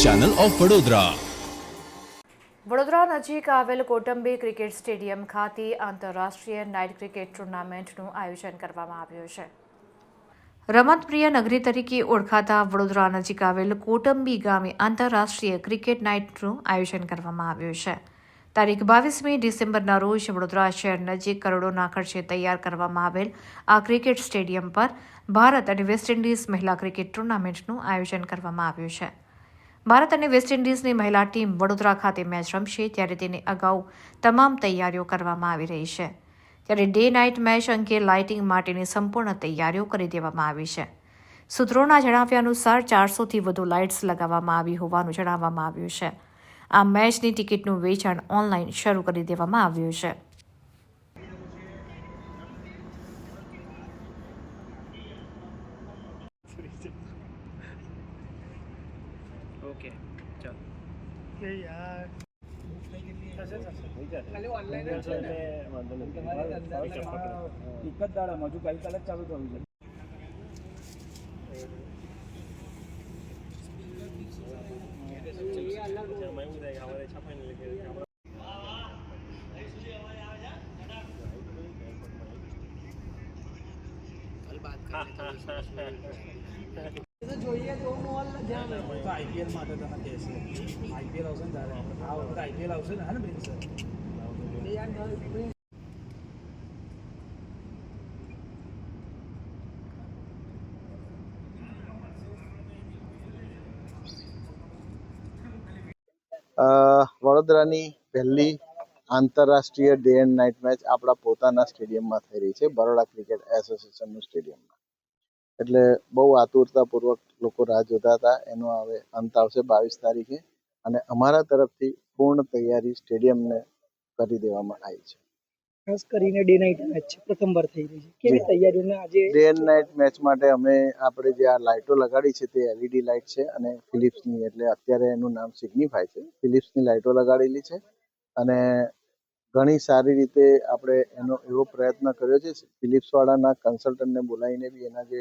Channel of Vadodara. Vadodara નજીક આવેલ Kotambi cricket stadium ખાતે આંતરરાષ્ટ્રીય નાઇટ ક્રિકેટ ટુર્નામેન્ટનું આયોજન કરવામાં આવ્યું છે. રમતપ્રિય નગરી તરીકે ઓળખાતા વડોદરા નજીક આવેલ કોટંબી ગામે આંતરરાષ્ટ્રીય ક્રિકેટ નાઇટનું આયોજન કરવામાં આવ્યું છે. તારીખ બાવીસમી ડિસેમ્બરના રોજ વડોદરા શહેર નજીક કરોડોના ખર્ચે તૈયાર કરવામાં આવેલ આ ક્રિકેટ સ્ટેડિયમ પર ભારત અને વેસ્ટ ઇન્ડિઝ મહિલા ક્રિકેટ ટુર્નામેન્ટનું આયોજન કરવામાં આવ્યું છે. ભારત અને વેસ્ટ ઇન્ડિઝની મહિલા ટીમ વડોદરા ખાતે મેચ રમશે ત્યારે તેની અગાઉ તમામ તૈયારીઓ કરવામાં આવી રહી છે. ત્યારે ડે નાઇટ મેચ અંગે લાઇટિંગ માટેની સંપૂર્ણ તૈયારીઓ કરી દેવામાં આવી છે. સૂત્રોના જણાવ્યા અનુસાર ચારસોથી વધુ લાઇટ્સ લગાવવામાં આવી હોવાનું જણાવવામાં આવ્યું છે. આ મેચની ટિકિટનું વેચાણ ઓનલાઈન શરૂ કરી દેવામાં આવ્યું છે. ઓકે ચાલો. એક જ દાડા હજુ ગઈકાલે જ ચાલુ થયું છે. તો આઈપીએલ માટે વડોદરાની પહેલી આંતરરાષ્ટ્રીય ડે એન્ડ નાઇટ મેચ આપણા પોતાના સ્ટેડિયમમાં થઈ રહી છે, બરોડા ક્રિકેટ એસોસિએશનનું સ્ટેડિયમમાં એટલે બહુ આતુરતાપૂર્વક લોકો રાહ જોતા હતા. એનો હવે અંત આવશે બાવીસ તારીખે અને અમારા તરફથી પૂર્ણ તૈયારી સ્ટેડિયમને કરી દેવામાં આવી છે. ખાસ કરીને ડે નાઇટ મેચ છે પ્રથમ વાર થઈ રહી છે. કેવી તૈયારીઓને આજે ડે નાઇટ મેચ માટે અમે આપણે જે આ લાઇટો લગાડી છે તે એલઈડી લાઇટ છે અને ફિલિપ્સની એટલે અત્યારે એનું નામ સિગ્નિફાય છે. ફિલિપ્સની લાઇટો લગાડેલી છે અને ઘણી સારી રીતે આપણે એનો એવો પ્રયત્ન કર્યો છે. ફિલિપ્સવાળાના કન્સલ્ટન્ટને બોલાવીને બી એના જે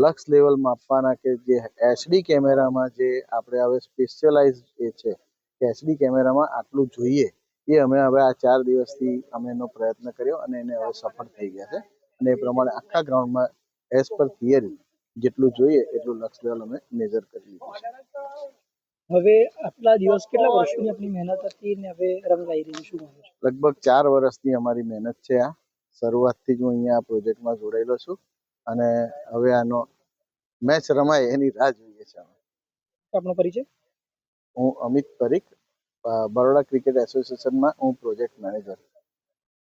લક્ષ લેવલ માપવાના કે જે એચડી કેમેરામાં જે આપણે હવે સ્પેશિયલાઇઝ એ છે કે એચડી કેમેરામાં આટલું જોઈએ, એ અમે હવે આ ચાર દિવસથી અમે એનો પ્રયત્ન કર્યો અને એને હવે સફળ થઈ ગયા છે. અને એ પ્રમાણે આખા ગ્રાઉન્ડમાં એઝ પર થિયરી જેટલું જોઈએ એટલું લક્ષ લેવલ અમે મેજર કરી લીધું છે. હવે આટલા દિવસ કેટલા વર્ષોની આપણી મહેનત હતી ને હવે રંગ લાવી રહી શું માનો લગભગ ચાર વર્ષની અમારી મહેનત છે આ. શરૂઆતથી જ હું અહીંયા આ પ્રોજેક્ટમાં જોડાયેલો છું અને હવે આનો મેચ રમાય એની રાહ જોઈએ છે અમે. આપનો પરિચય? હું અમિત પરીખ બરોડા ક્રિકેટ એસોસિએશનમાં હું પ્રોજેક્ટ મેનેજર